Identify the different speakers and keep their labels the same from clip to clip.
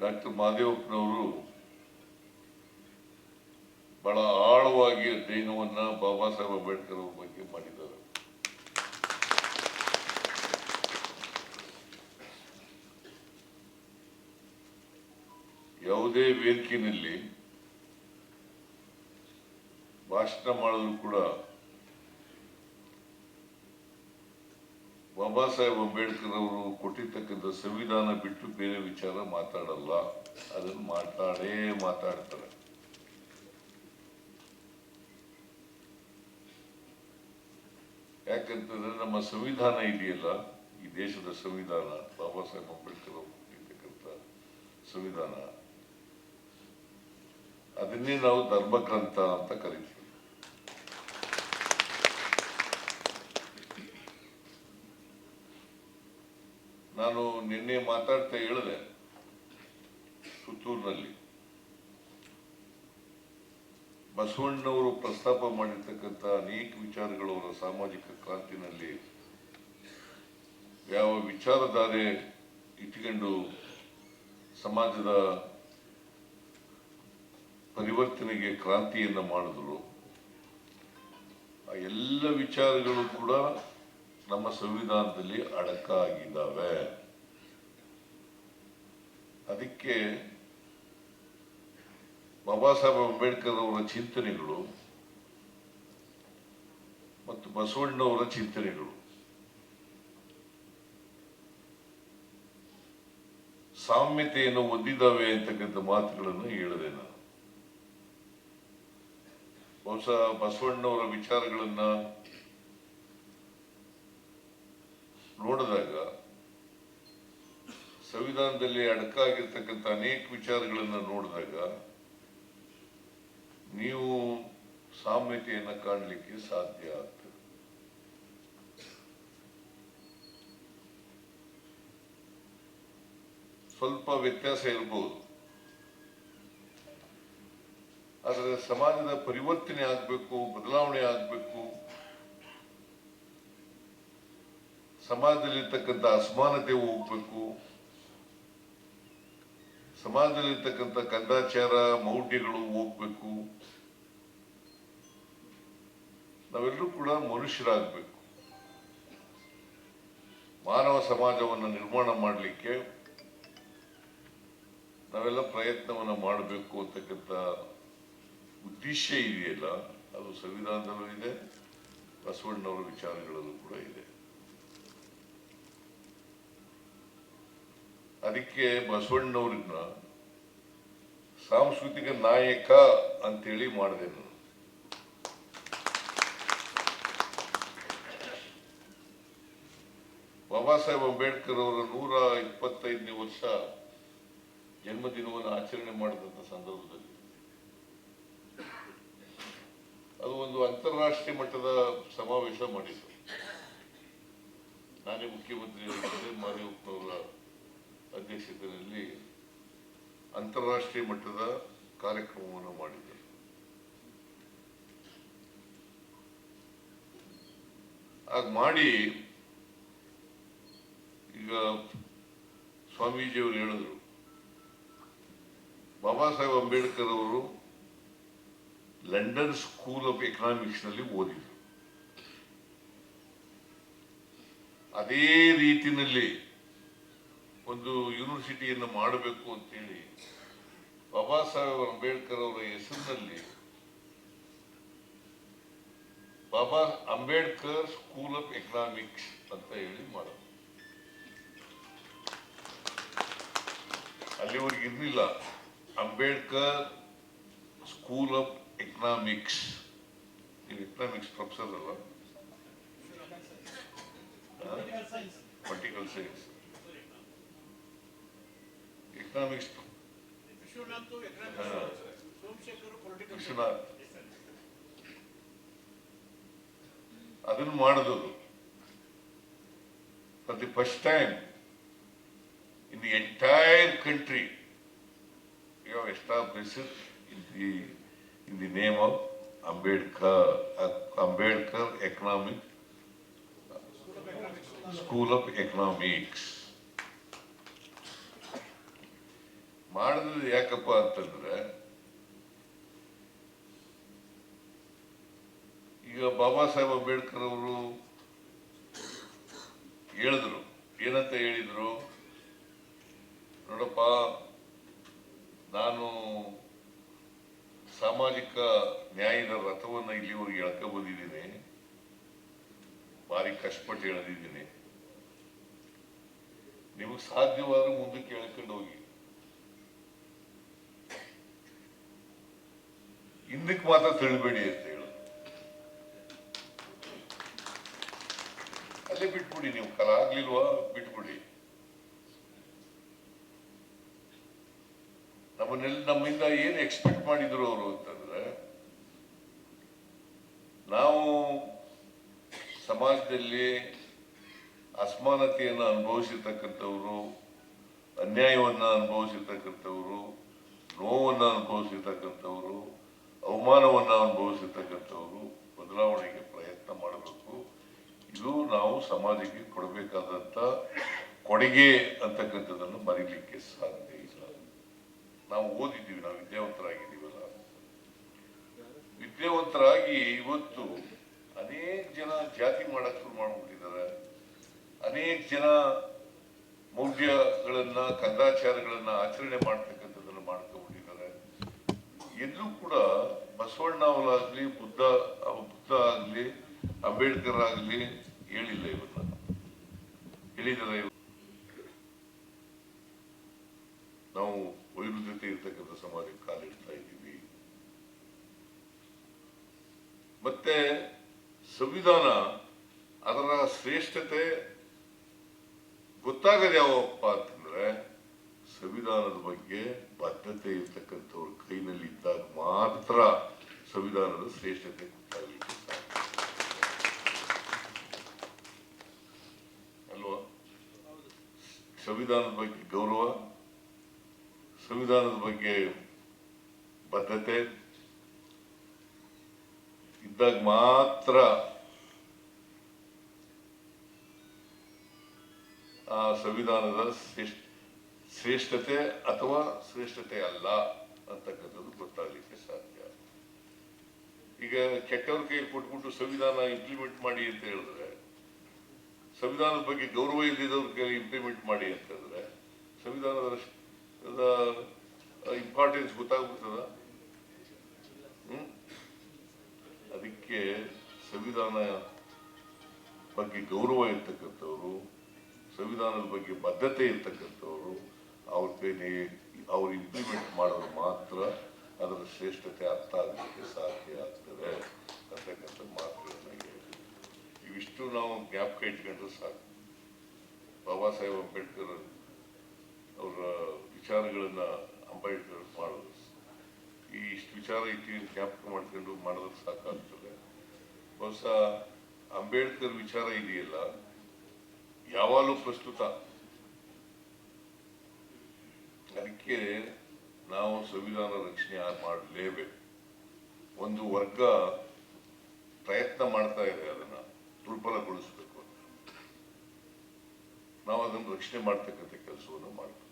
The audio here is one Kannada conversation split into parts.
Speaker 1: ಡಾಕ್ಟರ್ ಮಹಾದೇವಪ್ಪನವರು ಬಹಳ ಆಳವಾಗಿ ಅಧ್ಯಯನವನ್ನು ಬಾಬಾ ಸಾಹೇಬ್ ಅಂಬೇಡ್ಕರ್ ಅವ್ರ ಬಗ್ಗೆ ಮಾಡಿದ್ದಾರೆ. ಯಾವುದೇ ವೇದಿಕೆಯಲ್ಲಿ ಭಾಷಣ ಮಾಡಲು ಕೂಡ ಬಾಬಾ ಸಾಹೇಬ್ ಅಂಬೇಡ್ಕರ್ ಅವರು ಕೊಟ್ಟಿರ್ತಕ್ಕಂಥ ಸಂವಿಧಾನ ಬಿಟ್ಟು ಬೇರೆ ವಿಚಾರ ಮಾತಾಡಲ್ಲ. ಅದನ್ನು ಮಾತಾಡೇ ಮಾತಾಡ್ತಾರೆ. ಯಾಕಂತಂದ್ರೆ ನಮ್ಮ ಸಂವಿಧಾನ ಇದೆಯಲ್ಲ, ಈ ದೇಶದ ಸಂವಿಧಾನ ಬಾಬಾ ಸಾಹೇಬ್ ಅಂಬೇಡ್ಕರ್ ಅವರು ಕೊಟ್ಟಿರ್ತಕ್ಕಂಥ ಸಂವಿಧಾನ. ಅದನ್ನೇ ನಾವು ಧರ್ಮಗ್ರಂಥ ಅಂತ ಕರಿತೀವಿ. ನಾನು ನಿನ್ನೆ ಮಾತಾಡ್ತಾ ಹೇಳಿದೆ ಸುತ್ತೂರಿನಲ್ಲಿ ಬಸವಣ್ಣವರು ಪ್ರಸ್ತಾಪ ಮಾಡಿರ್ತಕ್ಕಂಥ ಅನೇಕ ವಿಚಾರಗಳು ಅವರ ಸಾಮಾಜಿಕ ಕ್ರಾಂತಿನಲ್ಲಿ ಯಾವ ವಿಚಾರಧಾರೆ ಇಟ್ಕೊಂಡು ಸಮಾಜದ ಪರಿವರ್ತನೆಗೆ ಕ್ರಾಂತಿಯನ್ನು ಮಾಡಿದ್ರು, ಆ ಎಲ್ಲ ವಿಚಾರಗಳು ಕೂಡ ನಮ್ಮ ಸಂವಿಧಾನದಲ್ಲಿ ಅಡಕ ಆಗಿದ್ದಾವೆ. ಅದಕ್ಕೆ ಬಾಬಾ ಸಾಹೇಬ್ ಅಂಬೇಡ್ಕರ್ ಅವರ ಚಿಂತನೆಗಳು ಮತ್ತು ಬಸವಣ್ಣವರ ಚಿಂತನೆಗಳು. ಸಾಮ್ಯತೆಯನ್ನು ಹೊಂದಿದ್ದಾವೆ ಅಂತಕ್ಕಂಥ ಮಾತುಗಳನ್ನು ಹೇಳಿದೆ ನಾನು. ಬಹುಶಃ ಬಸವಣ್ಣವರ ವಿಚಾರಗಳನ್ನ ನೋಡಿದಾಗ ಸಂವಿಧಾನದಲ್ಲಿ ಅಡಕಾಗಿರ್ತಕ್ಕಂಥ ಅನೇಕ ವಿಚಾರಗಳನ್ನು ನೋಡಿದಾಗ ನೀವು ಸಾಮ್ಯತೆಯನ್ನು ಕಾಣಲಿಕ್ಕೆ ಸಾಧ್ಯ ಆಗ್ತದೆ. ಸ್ವಲ್ಪ ವ್ಯತ್ಯಾಸ ಇರಬಹುದು ಆದರೆ ಸಮಾಜದ ಪರಿವರ್ತನೆ ಆಗಬೇಕು, ಬದಲಾವಣೆ ಆಗಬೇಕು, ಸಮಾಜದಲ್ಲಿರ್ತಕ್ಕಂಥ ಅಸಮಾನತೆ ಹೋಗ್ಬೇಕು ಸಮಾಜದಲ್ಲಿರ್ತಕ್ಕಂಥ ಕಂದಾಚಾರ ಮೌಢ್ಯಗಳು ಹೋಗ್ಬೇಕು. ನಾವೆಲ್ಲರೂ ಕೂಡ ಮನುಷ್ಯರಾಗಬೇಕು. ಮಾನವ ಸಮಾಜವನ್ನು ನಿರ್ಮಾಣ ಮಾಡಲಿಕ್ಕೆ ನಾವೆಲ್ಲ ಪ್ರಯತ್ನವನ್ನು ಮಾಡಬೇಕು ಅಂತಕ್ಕಂಥ ಉದ್ದೇಶ ಇದೆಯಲ್ಲ, ಅದು ಸಂವಿಧಾನದಲ್ಲೂ ಇದೆ, ಬಸವಣ್ಣವರ ವಿಚಾರಗಳಲ್ಲೂ ಕೂಡ ಇದೆ. ಅದಕ್ಕೆ ಬಸವಣ್ಣವ್ರನ್ನ ಸಾಂಸ್ಕೃತಿಕ ನಾಯಕ ಅಂತೇಳಿ ಮಾಡಿದೆ ನಾನು. ಬಾಬಾ ಸಾಹೇಬ್ ಅಂಬೇಡ್ಕರ್ ಅವರ ನೂರ ಇಪ್ಪತ್ತೈದನೇ ವರ್ಷ ಜನ್ಮದಿನವನ್ನು ಆಚರಣೆ ಮಾಡಿದಂಥ ಸಂದರ್ಭದಲ್ಲಿ. ಅದು ಒಂದು ಅಂತಾರಾಷ್ಟ್ರೀಯ ಮಟ್ಟದ ಸಮಾವೇಶ ಮಾಡಿದ್ರು. ನಾನೇ ಮುಖ್ಯಮಂತ್ರಿ ಮಾದೇವಪ್ಪನವರ ಅಧ್ಯಕ್ಷತೆಯಲ್ಲಿ ಅಂತಾರಾಷ್ಟ್ರೀಯ ಮಟ್ಟದ ಕಾರ್ಯಕ್ರಮವನ್ನು ಮಾಡಿದೆ ಆಗ ಮಾಡಿ ಈಗ ಸ್ವಾಮೀಜಿಯವರು ಹೇಳಿದ್ರು, ಬಾಬಾ ಸಾಹೇಬ್ ಅಂಬೇಡ್ಕರ್ ಅವರು ಲಂಡನ್ ಸ್ಕೂಲ್ ಆಫ್ ಎಕನಾಮಿಕ್ಸ್ನಲ್ಲಿ ಓದಿದ್ರು. ಅದೇ ರೀತಿನಲ್ಲಿ ಒಂದು ಯೂನಿವರ್ಸಿಟಿಯನ್ನು ಮಾಡಬೇಕು ಅಂತೇಳಿ ಬಾಬಾ ಸಾಹೇಬ್ ಅಂಬೇಡ್ಕರ್ ಅವರ ಹೆಸರಿನಲ್ಲಿ Baba Ambedkar school of economics ಅಂತ ಹೇಳಿ ಮಾಡೋದು. ಅಲ್ಲಿವರೆಗೆ ಇರಲಿಲ್ಲ. Ambedkar school of economics. ನೀವು ಎಕನಾಮಿಕ್ಸ್ ಪ್ರೊಫೆಸರ್ ಅಲ್ಲ ಪೊಲಿಟಿಕಲ್ ಸೈನ್ಸ್ ಎಕನಾಮಿಕ್ಸ್
Speaker 2: ವಿಶ್ವನಾಥ್
Speaker 1: ಅದನ್ನು ಮಾಡಿದ್ರು for the first time in the entire country you have establish in the in the name of Ambedkar Ambedkar economic school of economics ಮಾಡಿದ್ರೆ ಯಾಕಪ್ಪ ಅಂತಂದ್ರೆ, ಈಗ ಬಾಬಾ ಸಾಹೇಬ್ ಅಂಬೇಡ್ಕರ್ ಅವರು ಹೇಳಿದ್ರು. ಏನಂತ ಹೇಳಿದ್ರು? ನೋಡಪ್ಪ, ನಾನು ಸಾಮಾಜಿಕ ನ್ಯಾಯದ ರಥವನ್ನು ಇಲ್ಲಿವರೆಗೆ ಎಳ್ಕ ಬಂದಿದ್ದೀನಿ. ಭಾರಿ ಕಷ್ಟಪಟ್ಟು ಎಳೆದಿದ್ದೀನಿ. ನಿಮಗೆ ಸಾಧ್ಯವಾದ್ರೆ ಮುಂದಕ್ಕೆ ಎಳ್ಕೊಂಡು ಹೋಗಿ. ಹಿಂದಕ್ಕೆ ಮಾತ್ರ ತಿಳಿಬೇಡಿ ಅಂತ ಹೇಳು. ಅಲ್ಲೇ ಬಿಟ್ಬಿಡಿ ನೀವು, ಕಲ ಆಗ್ಲಿಲ್ವಾ? ಬಿಟ್ಬಿಡಿ. ನಮ್ಮನ್ನೆಲ್ಲ, ನಮ್ಮಿಂದ ಏನು ಎಕ್ಸ್ಪೆಕ್ಟ್ ಮಾಡಿದ್ರು ಅವರು ಅಂತಂದ್ರೆ, ನಾವು ಸಮಾಜದಲ್ಲಿ ಅಸಮಾನತೆಯನ್ನು ಅನುಭವಿಸಿರ್ತಕ್ಕಂಥವ್ರು, ಅನ್ಯಾಯವನ್ನ ಅನುಭವಿಸಿರ್ತಕ್ಕಂಥವ್ರು, ನೋವನ್ನ ಅನುಭವಿಸಿರ್ತಕ್ಕಂಥವ್ರು ಅವಮಾನವನ್ನ ಅನುಭವಿಸಿರ್ತಕ್ಕಂಥವ್ರು ಬದಲಾವಣೆಗೆ ಪ್ರಯತ್ನ ಮಾಡಬೇಕು. ಇದು ನಾವು ಸಮಾಜಕ್ಕೆ ಕೊಡಬೇಕಾದಂಥ ಕೊಡುಗೆ ಅಂತಕ್ಕಂಥದ್ದನ್ನು ಮರೀಲಿಕ್ಕೆ ಸಾಧ್ಯ ಇಲ್ಲ. ನಾವು ಓದಿದ್ದೀವಿ, ನಾವು ವಿದ್ಯಾವಂತರಾಗಿದ್ದೀವಲ್ಲ. ವಿದ್ಯಾವಂತರಾಗಿ ಇವತ್ತು ಅನೇಕ ಜನ ಜಾತಿ ಮಾಡಕ್ಕೆ ಶುರು ಮಾಡಿಬಿಟ್ಟಿದ್ದಾರೆ. ಅನೇಕ ಜನ ಮೌಲ್ಯಗಳನ್ನ ಕಂದಾಚಾರಗಳನ್ನ ಆಚರಣೆ ಮಾಡ್ಕೊಂಡ್ಬಿಟ್ಟಿದ್ದಾರೆ ಎಲ್ಲೂ ಕೂಡ ಬಸವಣ್ಣ ಅವರಾಗ್ಲಿ ಬುದ್ಧ ಬುದ್ಧ ಆಗ್ಲಿ, ಅಂಬೇಡ್ಕರ್ ಆಗ್ಲಿ ಹೇಳಿಲ್ಲ ಇವನ್ನ ಹೇಳಿದ್ದಾರೆ ಇವ್ರು. ನಾವು ವೈರುಧ್ಯತೆ ಇರ್ತಕ್ಕಂಥ ಸಮಾಜಕ್ಕೆ ಕಾಲಿಡ್ತಾ ಇದ್ದೀವಿ ಮತ್ತೆ ಸಂವಿಧಾನ, ಅದರ ಶ್ರೇಷ್ಠತೆ ಗೊತ್ತಾಗದ ಯಾವಪ್ಪ ಅಂತಂದ್ರೆ ಸಂವಿಧಾನದ ಬಗ್ಗೆ ಬದ್ಧತೆ ಇರ್ತಕ್ಕಂಥವ್ರ ಕೈನಲ್ಲಿ ಇದ್ದಾಗ ಮಾತ್ರ ಸಂವಿಧಾನದ ಶ್ರೇಷ್ಠತೆ ಗೊತ್ತಾಗಲಿಕ್ಕೆ ಅಲ್ವಾ? ಸಂವಿಧಾನದ ಬಗ್ಗೆ ಗೌರವ, ಸಂವಿಧಾನದ ಬಗ್ಗೆ ಬದ್ಧತೆ ಇದ್ದಾಗ ಮಾತ್ರ ಆ ಸಂವಿಧಾನದ ಶ್ರೇಷ್ಠ ಶ್ರೇಷ್ಠತೆ ಅಥವಾ ಶ್ರೇಷ್ಠತೆ ಅಲ್ಲ ಅಂತಕ್ಕಂಥದ್ದು ಗೊತ್ತಾಗ್ಲಿಕ್ಕೆ ಸಾಧ್ಯ. ಈಗ ಕೆಟ್ಟವ್ರ ಕೈ ಕೊಟ್ಬಿಟ್ಟು ಸಂವಿಧಾನ ಇಂಪ್ಲಿಮೆಂಟ್ ಮಾಡಿ ಅಂತ ಹೇಳಿದ್ರೆ, ಸಂವಿಧಾನದ ಬಗ್ಗೆ ಗೌರವ ಇಲ್ಲದವ್ರ ಕೈ ಇಂಪ್ಲಿಮೆಂಟ್ ಮಾಡಿ ಅಂತಂದ್ರೆ ಸಂವಿಧಾನದ ಇಂಪಾರ್ಟೆನ್ಸ್ ಗೊತ್ತಾಗ್ಬಿಡ್ತದ? ಅದಕ್ಕೆ ಸಂವಿಧಾನ ಬಗ್ಗೆ ಗೌರವ ಇರ್ತಕ್ಕಂಥವ್ರು, ಸಂವಿಧಾನದ ಬಗ್ಗೆ ಬದ್ಧತೆ ಇರ್ತಕ್ಕಂಥವ್ರು ಅವ್ರ ಕೈಲಿ ಅವ್ರು ಇಂಪ್ಲಿಮೆಂಟ್ ಮಾಡೋದು ಮಾತ್ರ ಅದರ ಶ್ರೇಷ್ಠತೆ ಅರ್ಥ ಆಗಲಿಕ್ಕೆ ಸಾಧ್ಯ ಆಗ್ತದೆ ಅಂತಕ್ಕಂಥ ಮಾತುಗಳನ್ನು ಹೇಳಿ ಇವಿಷ್ಟು ನಾವು ಜ್ಞಾಪಕ ಇಟ್ಕೊಂಡ್ರೆ ಸಾಕು. ಬಾಬಾ ಸಾಹೇಬ್ ಅಂಬೇಡ್ಕರ್ ಅವರ ವಿಚಾರಗಳನ್ನ ಅಂಬೇಡ್ಕರ್ ಮಾಡೋದು ಈ ಇಷ್ಟು ವಿಚಾರ ಇಟ್ಟು ಜ್ಞಾಪಕ ಮಾಡ್ಕೊಂಡು ಮಾಡೋದಕ್ಕೆ ಸಾಕಾಗ್ತದೆ. ಬಹುಶಃ ಅಂಬೇಡ್ಕರ್ ವಿಚಾರ ಇದೆಯಲ್ಲ? ಯಾವಾಗಲೂ ಪ್ರಸ್ತುತ ಅದಕ್ಕೆ ನಾವು ಸಂವಿಧಾನ ರಕ್ಷಣೆ ಮಾಡಲೇಬೇಕು. ಒಂದು ವರ್ಗ ಪ್ರಯತ್ನ ಮಾಡ್ತಾ ಇದೆ ಅದನ್ನ ದುರ್ಬಲಗೊಳಿಸಬೇಕು ಅಂತ. ನಾವು ಅದನ್ನು ರಕ್ಷಣೆ ಮಾಡ್ತಕ್ಕಂಥ ಕೆಲಸವನ್ನು ಮಾಡಬೇಕು.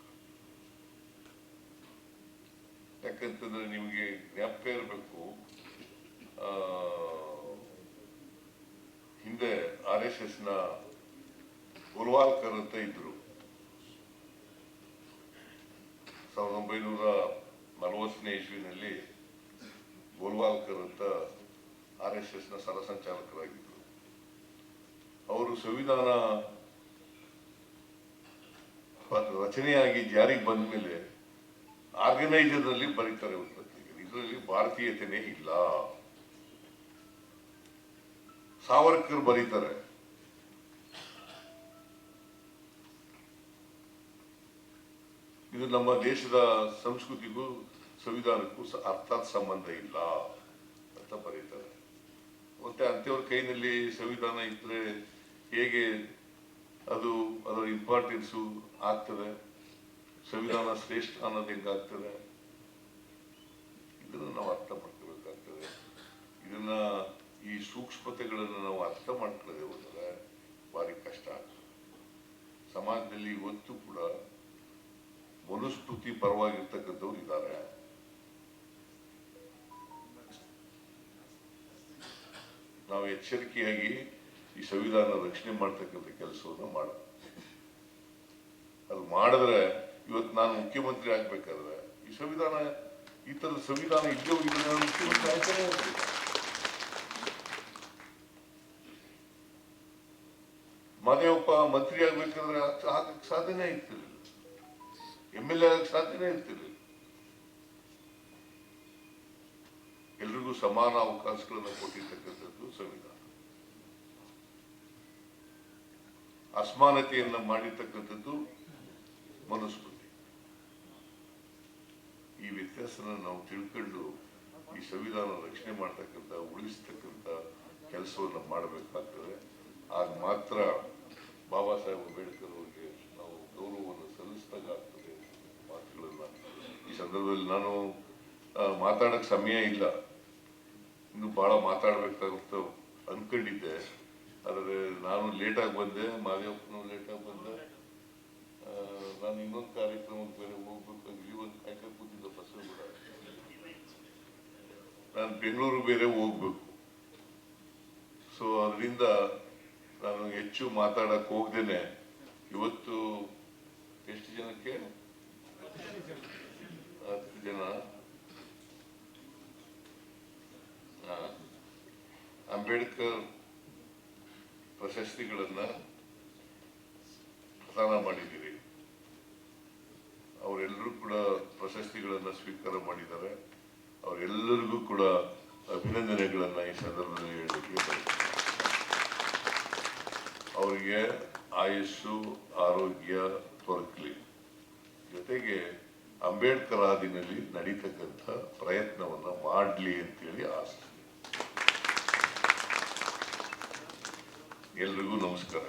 Speaker 1: ಯಾಕಂತಂದ್ರೆ ನಿಮಗೆ ಜ್ಞಾಪಕ ಇರಬೇಕು ಹಿಂದೆ ಆರ್ ಎಸ್ ಎಸ್ನ ಗೋಲ್ವಾಲ್ಕರ್ ಅಂತ ಇದ್ರು. ಸಾವಿರದ ಒಂಬೈನೂರ ನಲವತ್ತನೇ ಇಸ್ವಿನಲ್ಲಿ ಗೋಲ್ವಾಲ್ಕರ್ ಅಂತ ಆರ್ ಎಸ್ ಎಸ್ನ ಸರಸಂಚಾಲಕರಾಗಿದ್ದರು. ಅವರು ಸಂವಿಧಾನ ರಚನೆಯಾಗಿ ಜಾರಿಗೆ ಬಂದ ಮೇಲೆ ಆರ್ಗನೈಜರ್ನಲ್ಲಿ ಬರೀತಾರೆ ಒಂದು ಇದರಲ್ಲಿ ಭಾರತೀಯತೆನೇ ಇಲ್ಲ. ಸಾವರ್ಕರ್ ಬರೀತಾರೆ. ಇದು ನಮ್ಮ ದೇಶದ ಸಂಸ್ಕೃತಿಗೂ ಸಂವಿಧಾನಕ್ಕೂ ಅರ್ಥಾತ್ ಸಂಬಂಧ ಇಲ್ಲ ಅಂತ ಬರೀತಾರೆ. ಮತ್ತೆ ಅಂಥವ್ರ ಕೈನಲ್ಲಿ ಸಂವಿಧಾನ ಇದ್ರೆ ಹೇಗೆ ಅದು ಅದರ ಇಂಪಾರ್ಟೆನ್ಸು ಆಗ್ತದೆ? ಸಂವಿಧಾನ ಶ್ರೇಷ್ಠ ಅನ್ನೋದು ಹೆಂಗಾಗ್ತದೆ? ಇದನ್ನು ನಾವು ಅರ್ಥ ಮಾಡ್ಕೋಬೇಕಾಗ್ತದೆ. ಇದನ್ನ ಈ ಸೂಕ್ಷ್ಮತೆಗಳನ್ನು ನಾವು ಅರ್ಥ ಮಾಡ್ಕೊಳ್ಳದೆ ಹೋದರೆ ಭಾರಿ ಕಷ್ಟ ಆಗ್ತದೆ. ಸಮಾಜದಲ್ಲಿ ಇವತ್ತು ಕೂಡ ಮನುಸ್ಮೃತಿ ಪರವಾಗಿರ್ತಕ್ಕಂಥವ್ರು ಇದ್ದಾರೆ ನಾವು ಎಚ್ಚರಿಕೆಯಾಗಿ ಈ ಸಂವಿಧಾನ ರಕ್ಷಣೆ ಮಾಡ್ತಕ್ಕಂಥ ಕೆಲಸವನ್ನು ಮಾಡ. ಅದು ಮಾಡಿದ್ರೆ ಇವತ್ತು ನಾನು ಮುಖ್ಯಮಂತ್ರಿ ಆಗ್ಬೇಕಾದ್ರೆ ಈ ಸಂವಿಧಾನ, ಈ ತರದ ಸಂವಿಧಾನ ಇದ್ದೇ ಹೋಗಿದ್ರೆ ನಾನು ಮುಖ್ಯಮಂತ್ರಿ ಇರ್ಲಿಲ್ಲ. ಮನೆಯೊಬ್ಬ ಮಂತ್ರಿ ಆಗ್ಬೇಕಾದ್ರೆ ಸಾಧನೆ ಇರ್ತಿರ್ಲಿಲ್ಲ. ಎಂ ಎಲ್ ಎ ಸಾಧ್ಯನೇ ಇರ್ತಿರ್ಲಿಲ್ಲ ಎಲ್ರಿಗೂ ಸಮಾನ ಅವಕಾಶಗಳನ್ನು ಕೊಟ್ಟಿರ್ತಕ್ಕಂಥದ್ದು ಸಂವಿಧಾನ. ಅಸಮಾನತೆಯನ್ನ ಮಾಡಿರ್ತಕ್ಕಂಥದ್ದು ಮನುಸ್ಮೃತಿ ಈ ವ್ಯತ್ಯಾಸನ ನಾವು ತಿಳ್ಕೊಂಡು ಈ ಸಂವಿಧಾನ ರಕ್ಷಣೆ ಮಾಡ್ತಕ್ಕಂಥ, ಉಳಿಸ್ತಕ್ಕಂಥ ಕೆಲಸವನ್ನು ಮಾಡಬೇಕಾಗ್ತದೆ. ಆಗ ಮಾತ್ರ ಬಾಬಾ ಸಾಹೇಬ್ ಅಂಬೇಡ್ಕರ್ ಅವರಿಗೆ ನಾವು ಗೌರವವನ್ನು ಸಲ್ಲಿಸಿದಾಗ ಸಂದರ್ಭದಲ್ಲಿ ನಾನು ಆ, ಮಾತಾಡಕ್ ಸಮಯ ಇಲ್ಲ. ಇನ್ನು ಬಹಳ ಮಾತಾಡ್ಬೇಕಾಗುತ್ತೆ ಅನ್ಕೊಂಡಿದ್ದೆ. ಆದರೆ ನಾನು ಲೇಟಾಗಿ ಬಂದೆ ಮಾದೇವಪ್ಪನು ಲೇಟಾಗಿ ಬಂದೆ. ನಾನು ಇನ್ನೊಂದು ಕಾರ್ಯಕ್ರಮಕ್ಕೆ ಬೇರೆ ಹೋಗ್ಬೇಕಾಗಿ ಒಂದು ಕಾಯ್ಕೊಂಡು ಕೂತಿದ್ದ ಬಸ್ ಕೂಡ. ನಾನು ಬೆಂಗಳೂರು ಬೇರೆ ಹೋಗ್ಬೇಕು. ಸೊ ಅದರಿಂದ ನಾನು ಹೆಚ್ಚು ಮಾತಾಡಕ್ ಹೋಗ್ದೇನೆ. ಇವತ್ತು ಎಷ್ಟು ಜನಕ್ಕೆ ಹತ್ತು ಜನ ಆ, ಅಂಬೇಡ್ಕರ್ ಪ್ರಶಸ್ತಿಗಳನ್ನ ಪ್ರದಾನ ಮಾಡಿದ್ದೀರಿ. ಅವರೆಲ್ಲರೂ ಕೂಡ ಪ್ರಶಸ್ತಿಗಳನ್ನ ಸ್ವೀಕಾರ ಮಾಡಿದ್ದಾರೆ. ಅವರೆಲ್ಲರಿಗೂ ಕೂಡ ಅಭಿನಂದನೆಗಳನ್ನ ಈ ಸಂದರ್ಭದಲ್ಲಿ ಹೇಳಲಿಕ್ಕೆ. ಅವರಿಗೆ ಆಯಸ್ಸು, ಆರೋಗ್ಯ ದೊರಕಲಿ. ಜೊತೆಗೆ ಅಂಬೇಡ್ಕರ್ ಆದಿನಲ್ಲಿ ನಡೀತಕ್ಕಂಥ ಪ್ರಯತ್ನವನ್ನ ಮಾಡಲಿ ಅಂತೇಳಿ ಆಸೆ. ಎಲ್ರಿಗೂ ನಮಸ್ಕಾರ.